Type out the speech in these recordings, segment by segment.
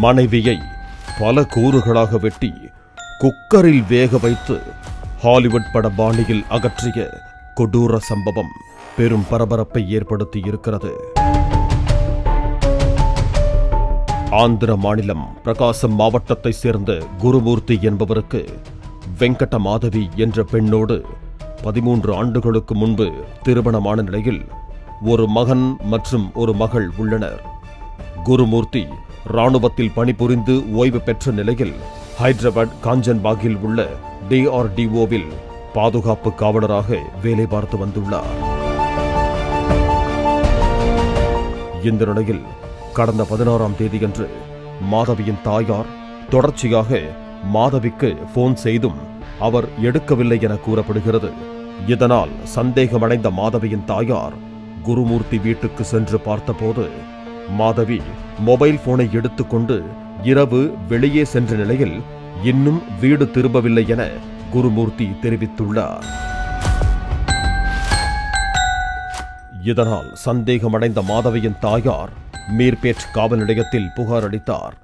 மனைவியை பல கூறுகளாக வெட்டி குக்கரில் வேக வைத்து ஹாலிவுட் பட பாணியில் அகற்றிய கொடூர சம்பவம் பெரும் பரபரப்பை ஏற்படுத்தி இருக்கிறது ஆந்திர மாநிலம் பிரகாசம் மாவட்டத்தைச் சேர்ந்த குருமூர்த்தி என்பவருக்கு வெங்கட மாதவி என்ற பெண்ணோடு பதிமூன்று ஆண்டுகளுக்கு முன்பு திருமணமான நிலையில் ஒரு மகன் மற்றும் ஒரு மகள் உள்ளனர். குருமூர்த்தி ராணுவத்தில் பணிபுரிந்து ஓய்வு பெற்ற நிலையில் ஹைதராபாத் காஞ்சன்பாகில் உள்ள டிஆர்டிஓவில் பாதுகாப்பு காவலராக வேலை பார்த்து வந்துள்ளார். இந்த நிலையில் கடந்த பதினாறாம் தேதியன்று மாதவியின் தாயார் தொடர்ச்சியாக மாதவிக்கு போன் செய்தும் அவர் எடுக்கவில்லை என கூறப்படுகிறது. இதனால் சந்தேகமடைந்த மாதவியின் தாயார் குருமூர்த்தி வீட்டுக்கு சென்று பார்த்தபோது மாதவி மொபைல் போனை எடுத்துக்கொண்டு இரவு வெளியே சென்ற நிலையில் இன்னும் வீடு திரும்பவில்லை என குருமூர்த்தி தெரிவித்துள்ளார். இதனால் சந்தேகமடைந்த மாதவியின் தாயார் மீர்பேட் காவல் நிலையத்தில் புகார் அளித்தார்.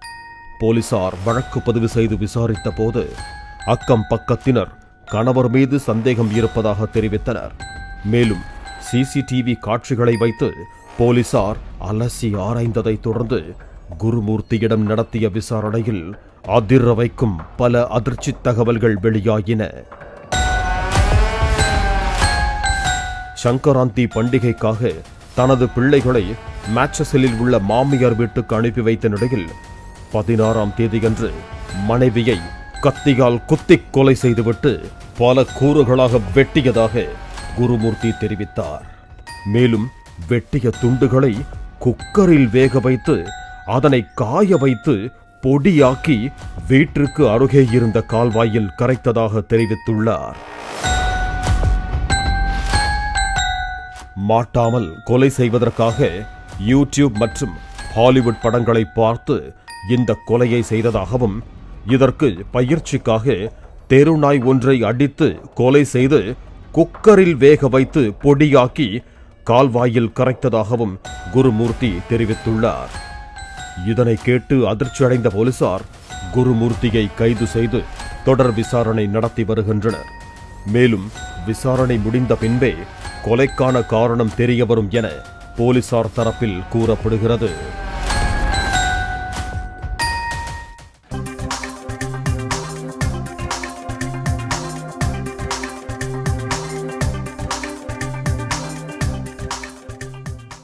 போலீசார் வழக்கு பதிவு செய்து விசாரித்த போது அக்கம் பக்கத்தினர் கணவர் மீது சந்தேகம் இருப்பதாக தெரிவித்தனர். மேலும் சிசிடிவி காட்சிகளை வைத்து போலீசார் அலசி ஆராய்ந்ததைத் தொடர்ந்து குருமூர்த்தியிடம் நடத்திய விசாரணையில் அதிர வைக்கும் பல அதிர்ச்சி தகவல்கள் வெளியாகின சங்கராந்தி பண்டிகைக்காக தனது பிள்ளைகளை மேட்சஸிலில் உள்ள மாமியார் வீட்டுக்கு அனுப்பி வைத்த நிலையில் பதினாறாம் தேதியன்று மனைவியை கத்தியால் குத்திக் கொலை செய்துவிட்டு பல கூறுகளாக வெட்டியதாக குருமூர்த்தி தெரிவித்தார். மேலும் வெட்டிய துண்டுகளை குக்கரில் வேக வைத்து அதனை காய வைத்து பொடியாக்கி வீட்டிற்கு அருகே இருந்த கால்வாயில் கரைத்ததாக தெரிவித்துள்ளார். மாட்டாமல் கொலை செய்வதற்காக யூடியூப் மற்றும் ஹாலிவுட் படங்களை பார்த்து இந்த கொலையை செய்ததாகவும் இதற்கு பயிற்சிக்காக தெருநாய் ஒன்றை அடித்து கொலை செய்து குக்கரில் வேக வைத்து பொடியாக்கி கால்வாயில் கரைத்ததாகவும் குருமூர்த்தி தெரிவித்துள்ளார். இதனை கேட்டு அதிர்ச்சியடைந்த போலீசார் குருமூர்த்தியை கைது செய்து தொடர் விசாரணை நடத்தி வருகின்றனர். மேலும் விசாரணை முடிந்த பின்பே கொலைக்கான காரணம் தெரியவரும் என போலீசார் தரப்பில் கூறப்படுகிறது.